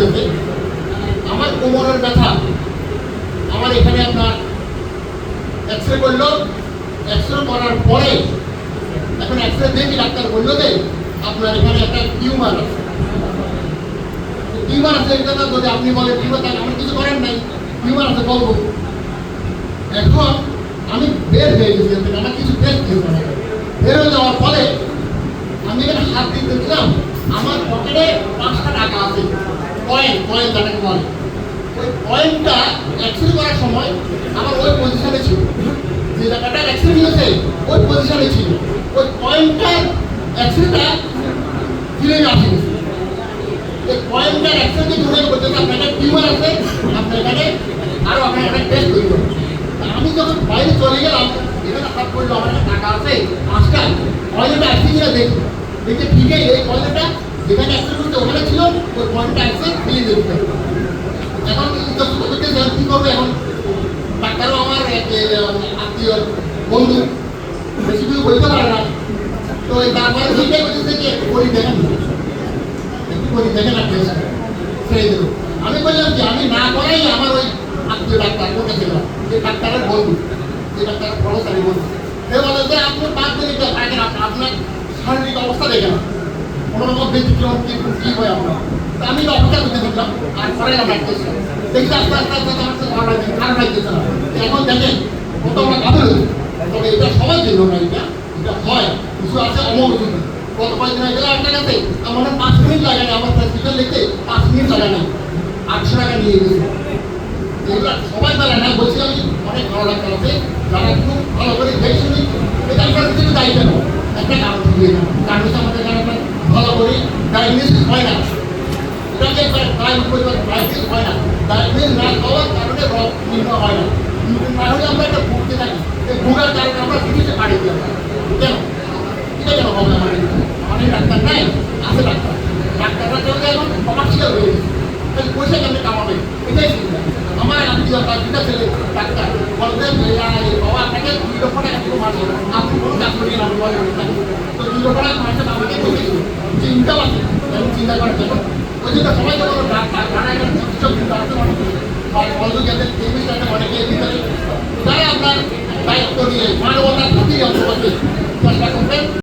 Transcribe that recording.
করতেছে। আমার কোমরের ব্যথা। আমার এখানে আপনার এক্স রে করল। এক্স রে করার পরে এখন এক্স রে দেখি ডাক্তার বলল যে আপনার এখানে একটা টিউমার আছে। টিউমার আছে এটা যদি আপনি বলেন টিউমার তাহলে আমার কিছু করেন নাই। টিউমার আছে বলব। এখন আমি বের হয়ে গেছি থেকে, আমার কিছু না। বের হয়ে যাওয়ার ফলে আমি এখানে হাত দিয়ে দেখলাম আমার পকেটে পাঁচটা টাকা আছে। কয়েন কয়েন যেটাকে বলে ওই কয়েনটা অ্যাক্সিডেন্ট করার সময় আমার ওই পজিশনে ছিল। যে টাকাটা অ্যাক্সিডেন্ট হয়েছে ওই পজিশনে ছিল। ওই কয়েনটার অ্যাক্সিডেন্টটা ফিরে আসে গেছে এই কয়েনটার অ্যাক্সিডেন্ট ধরে বলতে আপনার একটা টিউমার আছে আপনার এখানে আরও আপনার একটা টেস্ট করতে হবে। আমি যখন বাইরে চলে গেলাম, এখানে হাত করল আমার একটা টাকা আছে, পাঁচটা। কয়েনটা আসছে কিনা দেখি। দেখে ঠিকই, এই কয়েনটা যেখানে অ্যাক্সিডেন্ট করতে ওখানে ছিল ওই আসছে ফিরে দেখতে হবে। এখন ইন্টারভিউ করতে যান কি করবে? এখন ডাক্তারও আমার আত্মীয় বন্ধু। বেশি কিছু বলতে পারে না। তো তারপরে ওইটাই বলতেছে যে করি দেখেন। একটু করি দেখেন আপনি। ছেড়ে দেবো। আমি বললাম যে আমি না করাই আমার ওই আত্মীয় ডাক্তার কোথায় ছিল যে ডাক্তারের বন্ধু। যে ডাক্তার প্রফেসরি বন্ধু। সে বলে যে আপনি পাঁচ মিনিট আগে আপনার শারীরিক অবস্থা দেখেন আপনার আমি অপেক্ষা করতে থাকলাম আর পরে আমরা দেখছি দেখছি আস্তে আস্তে আস্তে আস্তে আস্তে ভালো লাগছে খারাপ লাগতেছে না। এখন দেখেন, কত আমরা কাপড় তবে এটা সবাই জন্য না, এটা এটা হয়। কিছু আছে অমৌলিক গত কয়েকদিন আগে একটা গেছে আমার পাঁচ মিনিট লাগে না আমার প্রেসক্রিপশন লিখতে পাঁচ মিনিট লাগে না আটশো টাকা নিয়ে গেছে। এগুলো সবাই বেলা না, বলছি আমি, অনেক ভালো ডাক্তার আছে, যারা খুব ভালো করে দেখে শুনি এই কিছু দায়িত্ব একটা কারণ দিয়ে না কারণ আমাদের একটা ভালো করে ডায়াগনোসিস হয় না। এটাকে ডাক্তার নাই, আছে ডাক্তার। ডাক্তাররা চলে এখন কমার্শিয়াল হয়ে গেছে? তাহলে পয়সা আমার ছেলে ডাক্তার বাবা আপনাকে দুই আপনি কোনো কাজ করিয়ে না বলেন তো দুই লক্ষ টাকা মাসে আমাকে বলেছিল চিন্তা আছে আমি চিন্তা করার জন্য ওই জন্য সবাই তো বলো ডাক্তার যারা এখানে চিকিৎসক কিন্তু আছে অনেক আর বন্ধু যাদের কেমিস্ট আছে অনেকে ভিতরে তারা আপনার দায়িত্ব নিয়ে মানবতার প্রতি অন্তর্গত চেষ্টা করবেন